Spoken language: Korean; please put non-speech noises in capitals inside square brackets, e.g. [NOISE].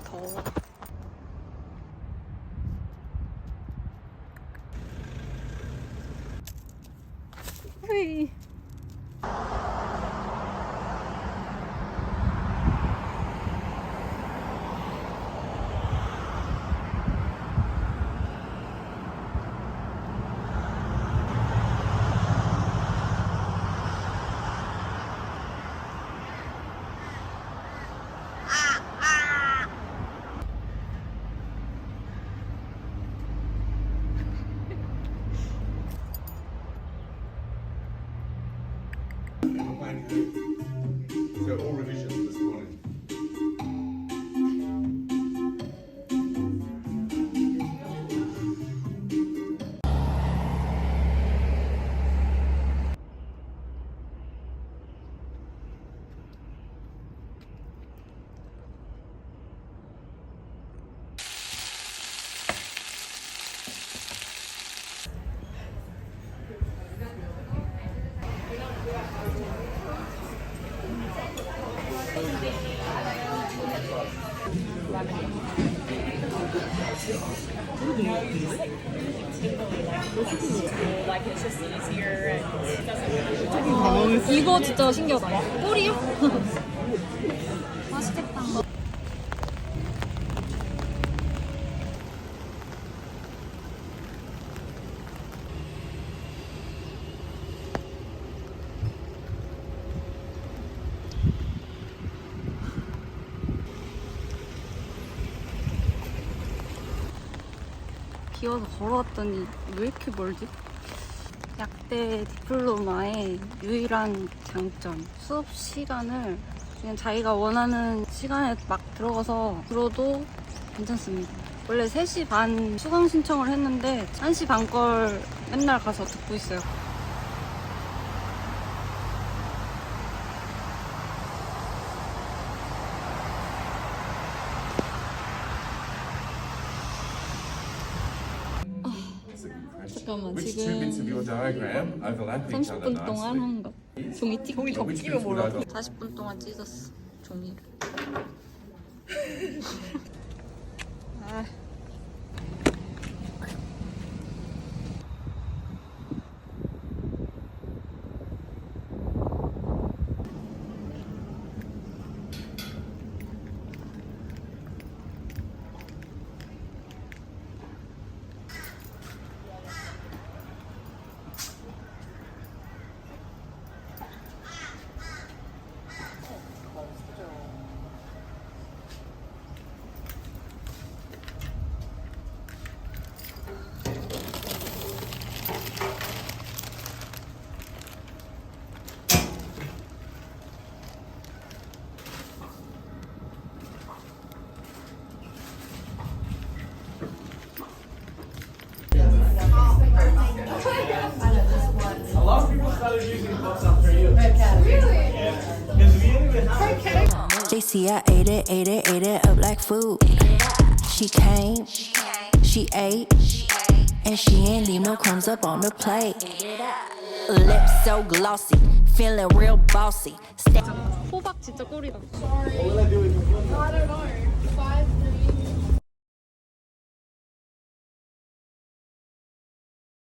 더워. 으이. So all revisions 이거 진짜 신기하다. 꿀이요? [LAUGHS] 맛있겠다. 비 와서 걸어왔더니 왜 이렇게 멀지? 약대 디플로마의 유일한 장점 수업 시간을 그냥 자기가 원하는 시간에 막 들어가서 들어도 괜찮습니다 원래 3시 반 수강 신청을 했는데 1시 반 걸 맨날 가서 듣고 있어요 잠깐만 Which two bits of 지금 your diagram overlap each other 30분 동안 nicely? 한 거. 종이 찍 종이 Which bits would overlap? 40분 동안 찢었어 종이를. 아. They see I ate it, ate it, ate it up like food. She came, she ate, and she ain't leave no crumbs up on the plate. Lips so glossy, feeling real bossy. Stay- 호박 진짜